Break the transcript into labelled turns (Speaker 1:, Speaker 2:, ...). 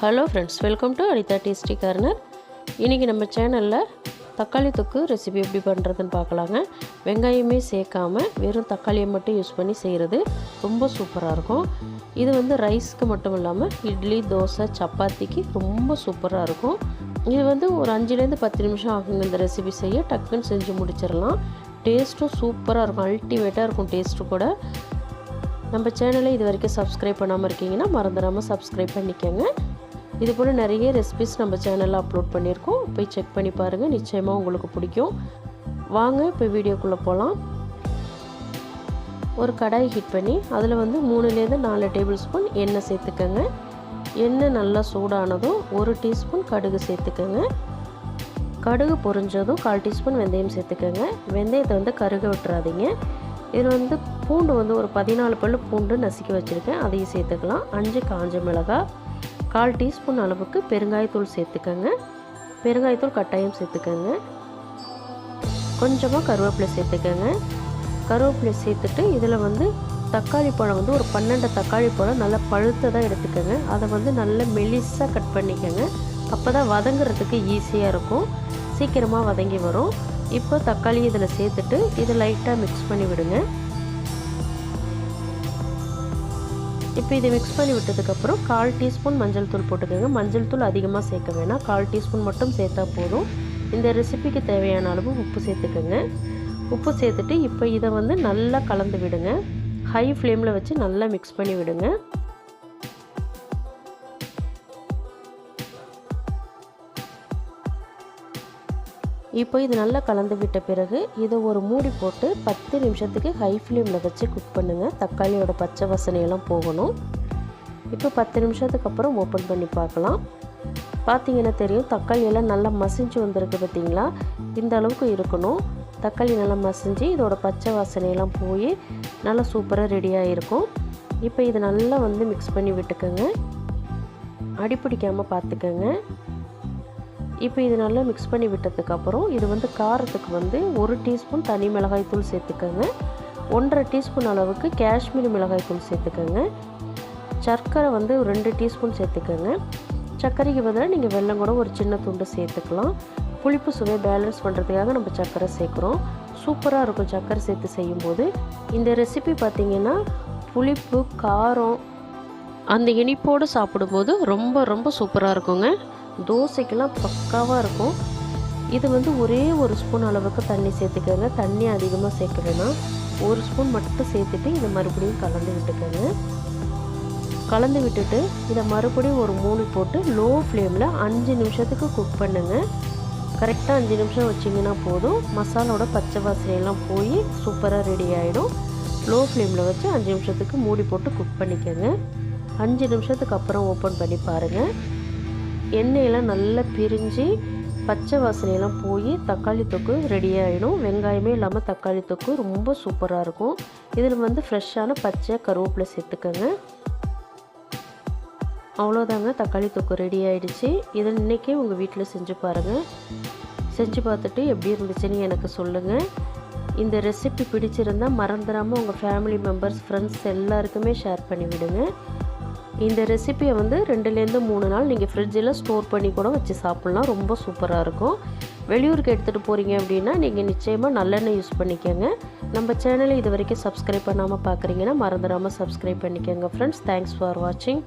Speaker 1: Hello friends welcome to Anitha tasty corner இன்றைக்கி நம்ம சேனலில் தக்காளி தொக்கு ரெசிபி எப்படி பண்ணுறதுன்னு பார்க்கலாங்க. வெங்காயமே சேர்க்காம வெறும் தக்காளியை மட்டும் யூஸ் பண்ணி செய்கிறது ரொம்ப சூப்பராக இருக்கும். இது வந்து ரைஸ்க்கு மட்டும் இல்லாமல் இட்லி தோசை சப்பாத்திக்கு ரொம்ப சூப்பராக இருக்கும். இது வந்து ஒரு அஞ்சுலேருந்து பத்து நிமிஷம் ஆகுங்க இந்த ரெசிபி செய்ய. டக்குன்னு செஞ்சு முடிச்சிடலாம். டேஸ்ட்டும் சூப்பராக இருக்கும். அல்டிமேட்டாக இருக்கும் டேஸ்ட்டு கூட. நம்ம சேனலை இது வரைக்கும் சப்ஸ்கிரைப் பண்ணாமல் இருக்கீங்கன்னா மறந்துடாமல் சப்ஸ்கிரைப் பண்ணிக்கோங்க. இது போல் நிறைய ரெசிபிஸ் நம்ம சேனலில் அப்லோட் பண்ணியிருக்கோம். போய் செக் பண்ணி பாருங்கள் நிச்சயமாக உங்களுக்கு பிடிக்கும். வாங்க இப்போ வீடியோக்குள்ளே போகலாம் ஒரு கடாய் ஹீட் பண்ணி அதில் வந்து மூணுலேருந்து நாலு டேபிள் ஸ்பூன் எண்ணெய் சேர்த்துக்கோங்க. எண்ணெய் நல்லா சூடானதும் ஒரு டீஸ்பூன் கடுகு சேர்த்துக்கோங்க. கடுகு பொரிஞ்சதும் கால் டீஸ்பூன் வெந்தயம் சேர்த்துக்கோங்க. வெந்தயத்தை வந்து கருக விட்டுறாதீங்க. இதில் வந்து பூண்டு வந்து ஒரு பதினாலு பல் பூண்டு நசுக்கி வச்சுருக்கேன். அதையும் சேர்த்துக்கலாம். அஞ்சு காஞ்ச மிளகாய். கால் டீஸ்பூன் அளவுக்கு பெருங்காயத்தூள் சேர்த்துக்கோங்க. பெருங்காயத்தூள் கட்டாயம் சேர்த்துக்கோங்க. கொஞ்சமாக கருவேப்பிலை சேர்த்துக்கோங்க. கருவேப்பிலை சேர்த்துட்டு இதில் வந்து தக்காளி பழம் வந்து ஒரு பன்னெண்டு தக்காளி பழம் நல்லா பழுத்ததாக எடுத்துக்கோங்க. அதை வந்து நல்லா மெலிசாக கட் பண்ணிக்கோங்க. அப்போ தான் வதங்குறதுக்கு ஈஸியாக இருக்கும். சீக்கிரமாக வதங்கி வரும். இப்போ தக்காளி இதில் சேர்த்துட்டு இதை லைட்டாக மிக்ஸ் பண்ணி விடுங்க. இப்போ இதை மிக்ஸ் பண்ணி விட்டதுக்கப்புறம் கால் டீஸ்பூன் மஞ்சள் தூள் போட்டுக்கோங்க. மஞ்சள் தூள் அதிகமாக சேர்க்க வேணாம். கால் டீஸ்பூன் மட்டும் சேர்த்தா போதும். இந்த ரெசிபிக்கு தேவையான அளவு உப்பு சேர்த்துக்கோங்க. உப்பு சேர்த்துட்டு இப்போ இதை வந்து நல்லா கலந்து விடுங்க. ஹை ஃப்ளேமில் வச்சு நல்லா மிக்ஸ் பண்ணி விடுங்க. இப்போ இது நல்லா கலந்து விட்ட பிறகு இதை ஒரு மூடி போட்டு பத்து நிமிஷத்துக்கு ஹை ஃப்ளேமில் வச்சு குக் பண்ணுங்கள் தக்காளியோட பச்சை வசனையெல்லாம் போகணும். இப்போ பத்து நிமிஷத்துக்கு அப்புறம் ஓப்பன் பண்ணி பார்க்கலாம். பார்த்தீங்கன்னா தெரியும் தக்காளி எல்லாம் நல்லா மசிஞ்சு வந்திருக்கு பார்த்தீங்களா? இந்த அளவுக்கு இருக்கணும். தக்காளி நல்லா மசிஞ்சு இதோட பச்சை வாசனையெல்லாம் போய் நல்லா சூப்பராக ரெடியாக இருக்கும் இப்போ இதை நல்லா வந்து மிக்ஸ் பண்ணி விட்டுக்கோங்க. அடிப்பிடிக்காமல் பார்த்துக்கோங்க. இப்போ இது நல்லா மிக்ஸ் பண்ணி விட்டதுக்கப்புறம் இது வந்து காரத்துக்கு வந்து ஒரு டீஸ்பூன் தனி மிளகாய் தூள் சேர்த்துக்கோங்க. ஒன்றரை டீஸ்பூன் அளவுக்கு காஷ்மீரி மிளகாய் தூள் சேர்த்துக்கோங்க. சர்க்கரை வந்து ஒரு ரெண்டு டீஸ்பூன் சேர்த்துக்கோங்க. சர்க்கரைக்கு பதிலாக நீங்கள் வெள்ளம் கூட ஒரு சின்ன துண்டு சேர்த்துக்கலாம். புளிப்பு சுவை பேலன்ஸ் பண்ணுறதுக்காக நம்ம சர்க்கரை சேர்க்குறோம். சூப்பராக இருக்கும் சர்க்கரை சேர்த்து செய்யும்போது. இந்த ரெசிபி பார்த்திங்கன்னா புளிப்பு காரம் அந்த இனிப்போடு சாப்பிடும்போது ரொம்ப ரொம்ப சூப்பராக இருக்குங்க. தோசைக்கெல்லாம் பக்காவாக இருக்கும். இது வந்து ஒரே ஒரு ஸ்பூன் அளவுக்கு தண்ணி சேர்த்துக்கோங்க. தண்ணி அதிகமாக சேர்க்கணுன்னா ஒரு ஸ்பூன் மட்டும் சேர்த்துட்டு இதை மறுபடியும் கலந்து விட்டுக்கோங்க. கலந்து விட்டுட்டு இதை மறுபடியும் ஒரு மூணு போட்டு லோ ஃப்ளேமில் அஞ்சு நிமிஷத்துக்கு குக் பண்ணுங்கள் கரெக்டாக அஞ்சு நிமிஷம் வச்சிங்கன்னா போதும். மசாலோட பச்சை வாசனையெல்லாம் போய் சூப்பராக ரெடி ஆகிடும் லோ ஃப்ளேமில் வச்சு அஞ்சு நிமிஷத்துக்கு மூடி போட்டு குக் பண்ணிக்கோங்க. அஞ்சு நிமிஷத்துக்கு அப்புறம் ஓப்பன் பண்ணி பாருங்கள் எண்ணெயெல்லாம் நல்லா பிரிஞ்சு பச்சை வாசனையெல்லாம் போய் தக்காளி தொக்கு ரெடி ஆகிடும் வெங்காயமே இல்லாமல் தக்காளி தொக்கு ரொம்ப சூப்பராக இருக்கும். இதில் வந்து ஃப்ரெஷ்ஷான பச்சை கருவேப்பிலை சேர்த்துக்கோங்க. அவ்வளோதாங்க தக்காளி தொக்கு ரெடி ஆகிடுச்சு இதை இன்றைக்கே உங்கள் வீட்டில் செஞ்சு பாருங்கள் செஞ்சு பார்த்துட்டு எப்படி இருந்துச்சுன்னு எனக்கு சொல்லுங்கள் இந்த ரெசிபி பிடிச்சிருந்தால் மறந்துடாமல் உங்கள் ஃபேமிலி மெம்பர்ஸ் ஃப்ரெண்ட்ஸ் எல்லாருக்குமே ஷேர் பண்ணிவிடுங்க. இந்த ரெசிப்பியை வந்து ரெண்டுலேருந்து மூணு நாள் நீங்கள் ஃப்ரிட்ஜில் ஸ்டோர் பண்ணி கூட வச்சு சாப்பிட்லாம். ரொம்ப சூப்பராக இருக்கும். வெளியூருக்கு எடுத்துகிட்டு போகிறீங்க அப்படின்னா நீங்கள் நிச்சயமாக நல்லெண்ணெய் யூஸ் பண்ணிக்கோங்க. நம்ம சேனலை இது வரைக்கும் சப்ஸ்கிரைப் பண்ணாமல் பார்க்குறீங்கன்னா மறந்துடாமல் சப்ஸ்கிரைப் பண்ணிக்கோங்க. ஃப்ரெண்ட்ஸ் தேங்க்ஸ் ஃபார் வாட்சிங்